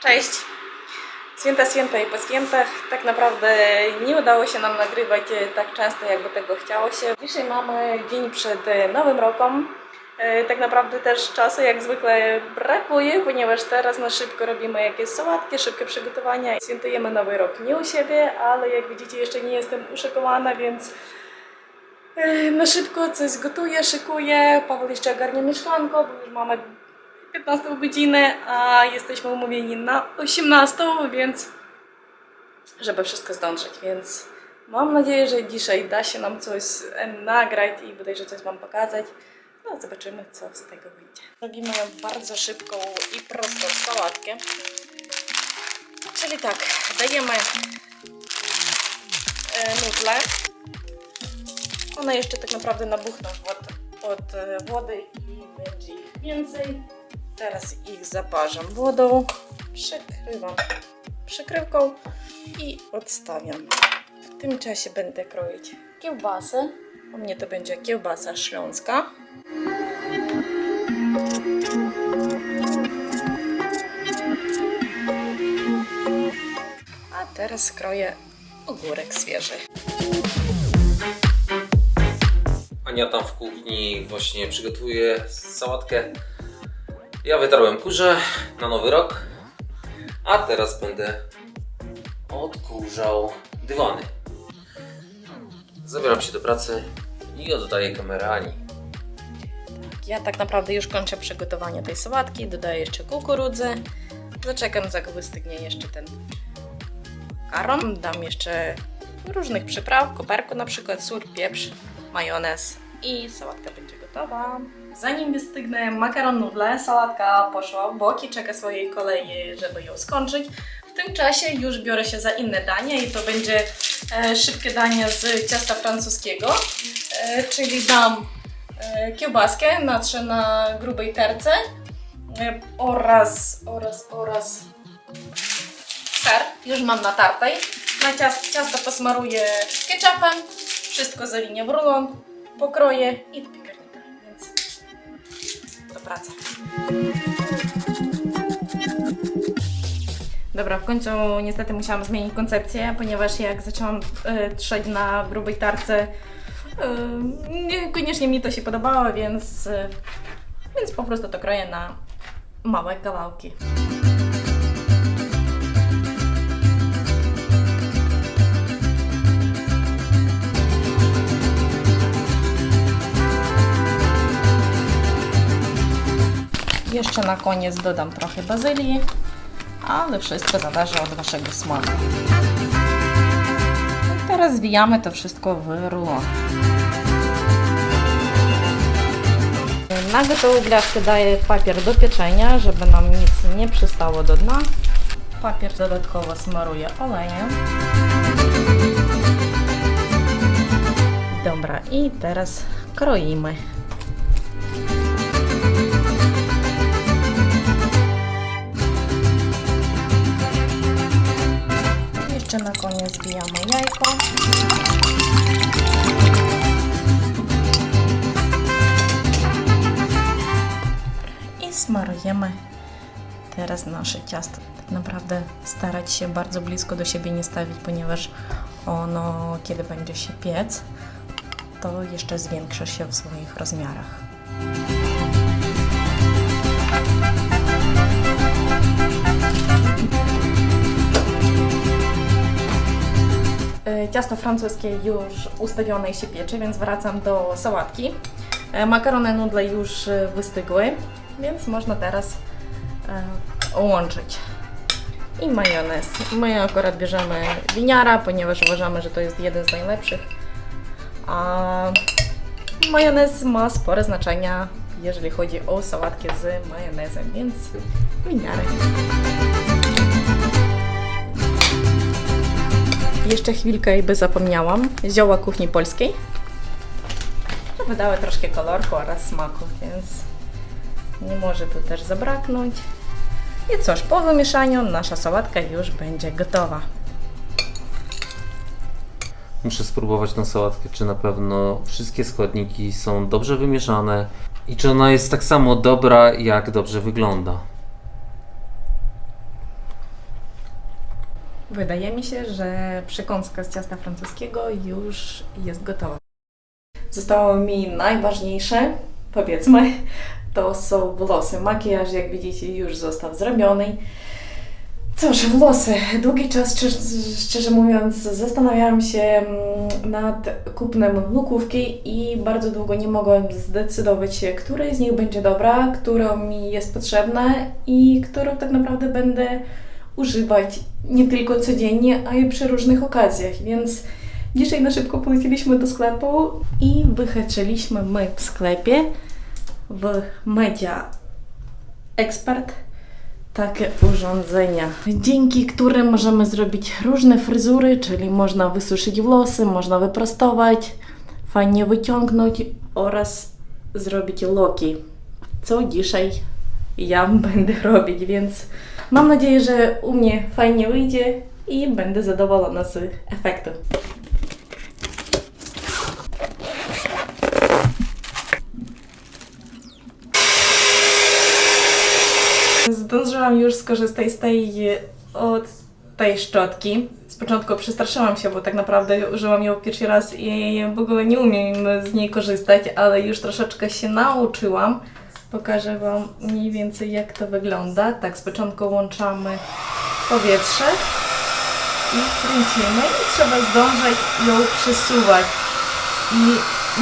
Cześć! Święta, święta i po świętach tak naprawdę nie udało się nam nagrywać e, tak często, jakby tego chciało się. Dzisiaj mamy dzień przed e, Nowym Rokiem. E, Tak naprawdę też czasu jak zwykle brakuje, ponieważ teraz na szybko robimy jakieś sałatki, szybkie przygotowania. Świętujemy Nowy Rok nie u siebie, ale jak widzicie jeszcze nie jestem uszykowana, więc na szybko coś gotuję, szykuję. Paweł jeszcze ogarnia mieszkanko, bo już mamy 15 godzinę, a jesteśmy umówieni na 18, więc żeby wszystko zdążyć, więc mam nadzieję, że dzisiaj da się nam coś nagrać i bodajże coś Wam pokazać. No zobaczymy, co z tego wyjdzie. Robimy bardzo szybką i prostą sałatkę. Czyli tak, dajemy e, nudle. One jeszcze tak naprawdę nabuchną od, od e, wody i będzie ich więcej. Teraz ich zaparzam wodą, przykrywam przykrywką i odstawiam. W tym czasie będę kroić kiełbasę. U mnie to będzie kiełbasa śląska. A teraz kroję ogórek świeży. Ania tam w kuchni właśnie przygotowuje sałatkę. Ja wytarłem kurze na nowy rok, a teraz będę odkurzał dywany. Zabieram się do pracy i oddaję kamerę Ani. Ja tak naprawdę już kończę przygotowanie tej sałatki. Dodaję jeszcze kukurydzę. Zaczekam, jak wystygnie jeszcze ten makaron. Dam jeszcze różnych przypraw, koperku na przykład, sól, pieprz, majonez i sałatka będzie gotowa. Zanim wystygnie makaron nudle, sałatka poszła w boki, czeka swojej kolei, żeby ją skończyć. W tym czasie już biorę się za inne danie i to będzie e, szybkie danie z ciasta francuskiego, e, czyli dam e, kiełbaskę, natrzę na grubej terce e, oraz, oraz, oraz ser, już mam natartej. Na ciasto, ciasto posmaruję ketchupem, wszystko zawinię w rulon, pokroję i do piekarnika, więc do pracy. Dobra, w końcu niestety musiałam zmienić koncepcję, ponieważ jak zaczęłam e, trzeć na grubej tarce, e, niekoniecznie mi to się podobało, więc, e, więc po prostu to kroję na małe kawałki. Jeszcze na koniec dodam trochę bazylii, ale wszystko zależy od Waszego smaku. I teraz zwijamy to wszystko w rulon. Na gotową blaszkę daję papier do pieczenia, żeby nam nic nie przystało do dna. Papier dodatkowo smaruję olejem. Dobra, i teraz kroimy. Jeszcze na koniec zbijamy jajko. I smarujemy teraz nasze ciasto. Tak naprawdę starać się bardzo blisko do siebie nie stawić, ponieważ ono, kiedy będzie się piec, to jeszcze zwiększy się w swoich rozmiarach. Ciasto francuskie już ustawione i się piecze, więc wracam do sałatki. E, Makarony nudle już e, wystygły, więc można teraz e, łączyć. I majonez. My akurat bierzemy winiara, ponieważ uważamy, że to jest jeden z najlepszych. A majonez ma spore znaczenia, jeżeli chodzi o sałatkę z majonezem, więc winiarek. Jeszcze chwilkę jakby zapomniałam. Zioła kuchni polskiej. Żeby dały troszkę kolorku oraz smaku, więc nie może tu też zabraknąć. I cóż, po wymieszaniu nasza sałatka już będzie gotowa. Muszę spróbować tą sałatkę, czy na pewno wszystkie składniki są dobrze wymieszane i czy ona jest tak samo dobra, jak dobrze wygląda. Wydaje mi się, że przekąska z ciasta francuskiego już jest gotowa. Zostało mi najważniejsze, powiedzmy, to są włosy. Makijaż, jak widzicie, już został zrobiony. Cóż, włosy. Długi czas, szczerze, mówiąc, zastanawiałam się mm, nad kupnem lukówki i bardzo długo nie mogłam zdecydować się, która z nich będzie dobra, która mi jest potrzebna i którą tak naprawdę będę używać nie tylko codziennie, a i przy różnych okazjach. Więc dzisiaj na szybko poleciliśmy do sklepu i wyhaczyliśmy my w sklepie w Media Expert takie urządzenia, dzięki którym możemy zrobić różne fryzury, czyli można wysuszyć włosy, można wyprostować, fajnie wyciągnąć oraz zrobić loki, co dzisiaj ja będę robić, więc mam nadzieję, że u mnie fajnie wyjdzie i będę zadowolona z efektu. Zdążyłam już skorzystać z tej od tej szczotki. Z początku przestraszyłam się, bo tak naprawdę użyłam ją pierwszy raz i w ogóle nie umiem z niej korzystać, ale już troszeczkę się nauczyłam. Pokażę Wam mniej więcej jak to wygląda. Tak, z początku łączamy powietrze i kręcimy i trzeba zdążyć ją przesuwać. I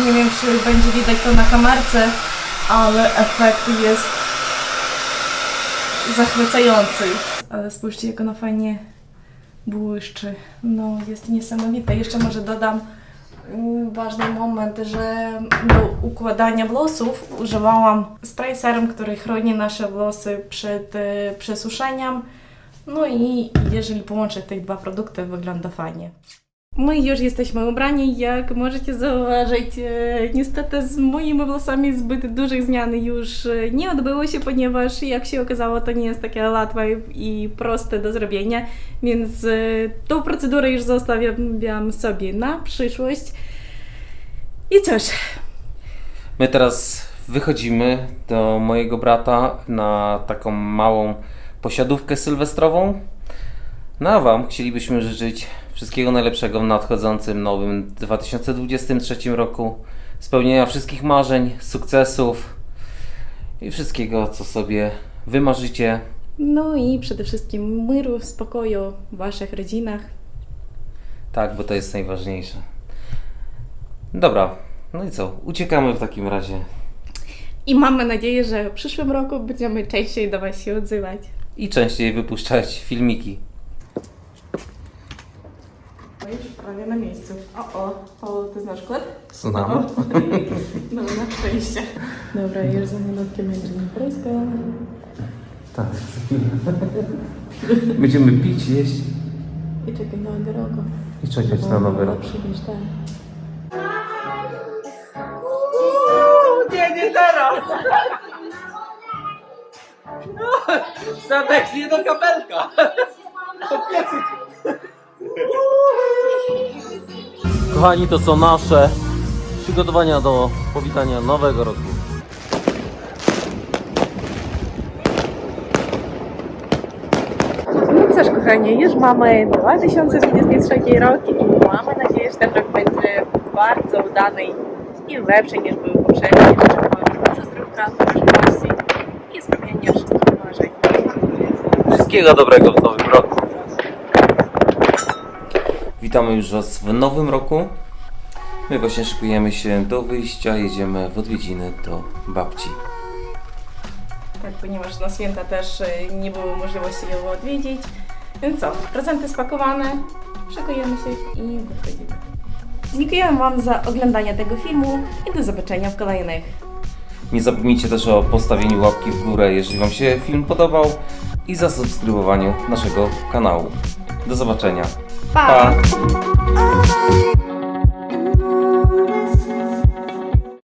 nie wiem, czy będzie widać to na kamerce, ale efekt jest zachwycający. Ale spójrzcie, jak ona fajnie błyszczy. No, jest niesamowite. Jeszcze może dodam ważny moment, że do układania włosów używałam spray serum, który chroni nasze włosy przed e, przesuszeniem. No i jeżeli połączę te dwa produkty, wygląda fajnie. My już jesteśmy ubrani, jak możecie zauważyć. E, niestety z moimi włosami zbyt dużych zmian już e, nie odbyło się, ponieważ jak się okazało, to nie jest takie łatwe i proste do zrobienia, więc e, tą procedurę już zostawiam sobie na przyszłość. I cóż, My teraz wychodzimy do mojego brata na taką małą posiadówkę sylwestrową. No a Wam chcielibyśmy życzyć wszystkiego najlepszego w nadchodzącym nowym 2023 roku. Spełnienia wszystkich marzeń, sukcesów i wszystkiego, co sobie wymarzycie. no i przede wszystkim miru, spokoju w Waszych rodzinach. Tak, bo to jest najważniejsze. Dobra, no i co? Uciekamy w takim razie. I mamy nadzieję, że w przyszłym roku będziemy częściej do Was się odzywać. I częściej wypuszczać filmiki. Prawie na miejscu. O, o, o, ty znasz kod? Znam. No, na szczęście. Dobra, już za minutkę będzie imprezka. Tak. Będziemy pić, jeść I czekaj na drogo. i czekać na nowy rok. niż ten. Nie, nie teraz! No, nie do kapelka! To piecyk! Kochani, to są nasze przygotowania do powitania nowego roku. No cóż, kochani, już mamy 2023 rok i mamy nadzieję, że ten rok będzie bardzo udany i lepszy niż był poprzedni. Dużo zdrówka, przyszłości i spełnienia wszystkich marzeń. Wszystkiego dobrego w nowym roku. Witamy już Was w nowym roku. My właśnie szykujemy się do wyjścia, jedziemy w odwiedziny do babci. Tak, ponieważ na święta też y, nie było możliwości ją odwiedzić. Więc co, prezenty spakowane, szykujemy się i wychodzimy. Dziękujemy Wam za oglądanie tego filmu i do zobaczenia w kolejnych. Nie zapomnijcie też o postawieniu łapki w górę, jeżeli Wam się film podobał i zasubskrybowaniu naszego kanału. Do zobaczenia. 爸。